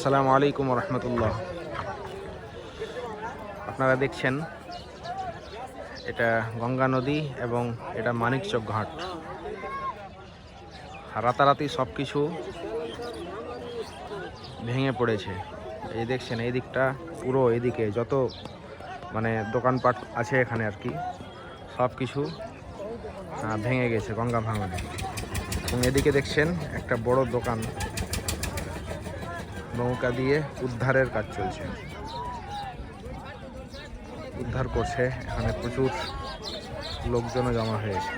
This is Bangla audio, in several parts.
আসসালামু আলাইকুম রহমতুল্লাহ। আপনারা দেখছেন, এটা গঙ্গা নদী এবং এটা মানিকচক ঘাট। রাতারাতি সব কিছু ভেঙে পড়েছে। এই দেখছেন, এই দিকটা পুরো এদিকে যত মানে দোকানপাট আছে এখানে আর কি সব কিছু ভেঙে গেছে গঙ্গা ভাঙনে। এবং এদিকে দেখছেন একটা বড় দোকান। নৌকা দিয়ে উদ্ধারের কাজ চলছে উদ্ধার করছে এখানে প্রচুর লোকজনও জমা হয়েছে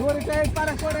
দড়িটা এই পারে করে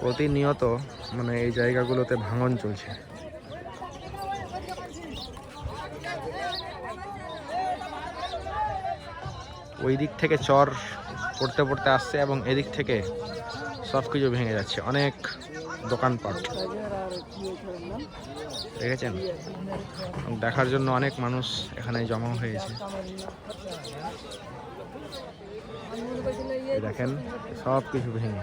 প্রতিনিয়ত মানে এই জায়গাগুলোতে ভাঙন চলছে। ওই দিক থেকে চর পড়তে পড়তে আসছে এবং এদিক থেকে সব কিছু ভেঙে যাচ্ছে। অনেক দোকানপাট। দেখেছেন? দেখার জন্য অনেক মানুষ এখানে জমা হয়েছে। দেখেন সব কিছু ভেঙে।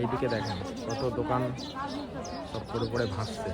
এইদিকে দেখেন কত দোকান। সব পড়ে পড়ে ভাসছে।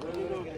Thank.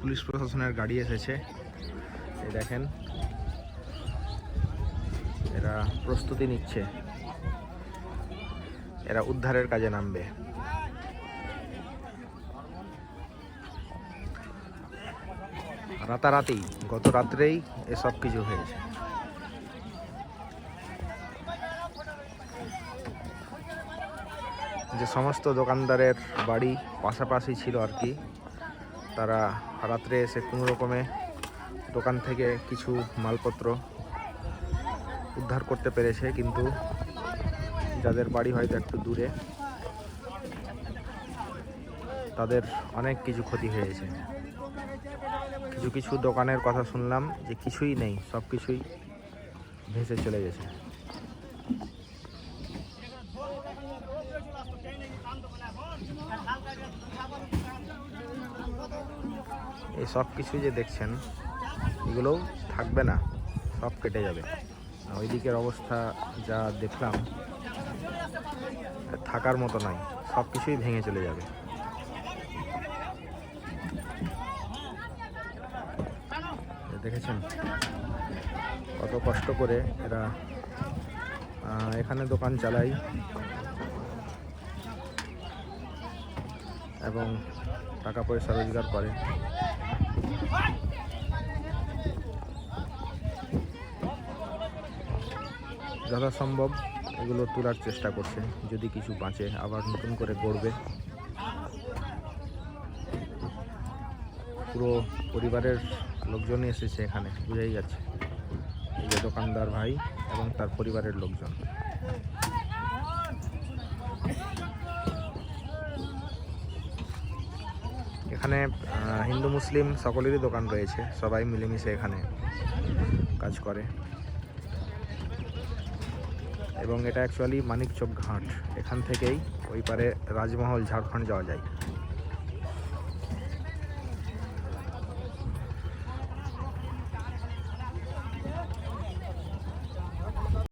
পুলিশ প্রশাসনের গাড়ি এসেছে। দেখেন। এরা প্রস্তুতি নিচ্ছে। এরা উদ্ধারের কাজে নামবে। রাতারাতি, গত রাত্রেই এসব কিছু হয়েছে। যে সমস্ত দোকানদারের বাড়ি পাশাপাশি ছিল আর কি, তারা রাত্রে এসে কোনো রকমে দোকান থেকে কিছু মালপত্র উদ্ধার করতে পেরেছে, কিন্তু যাদের বাড়ি হয়তো একটু দূরে, তাদের অনেক কিছু ক্ষতি হয়েছে। কিছু কিছু দোকানের কথা শুনলাম যে কিছুই নেই সব কিছুই ভেসে চলে গেছে। এই সব কিছু যে দেখছেন এগুলোও থাকবে না, সব কেটে যাবে। ওই দিকের অবস্থা যা দেখলাম, থাকার মতো নয়, সব কিছুই ভেঙে চলে যাবে। দেখেছেন? কত কষ্ট করে এরা এখানে দোকান চালাই এবং টাকা পয়সা রোজগার করে। যথাসম্ভব এগুলো তোলার চেষ্টা করছে। যদি কিছু বাঁচে, আবার নতুন করে গড়বে। পুরো পরিবারের লোকজনই এসেছে এখানে, বোঝাই যাচ্ছে। এই যে দোকানদার ভাই এবং তার পরিবারের লোকজন। এখানে হিন্দু, মুসলিম সকলেরই দোকান রয়েছে। সবাই মিলেমিশে এখানে কাজ করে। এবং এটা অ্যাকচুয়ালি মানিকচক ঘাট। এখান থেকেই ওই পারে রাজমহল, ঝাড়খণ্ড যাওয়া যায়।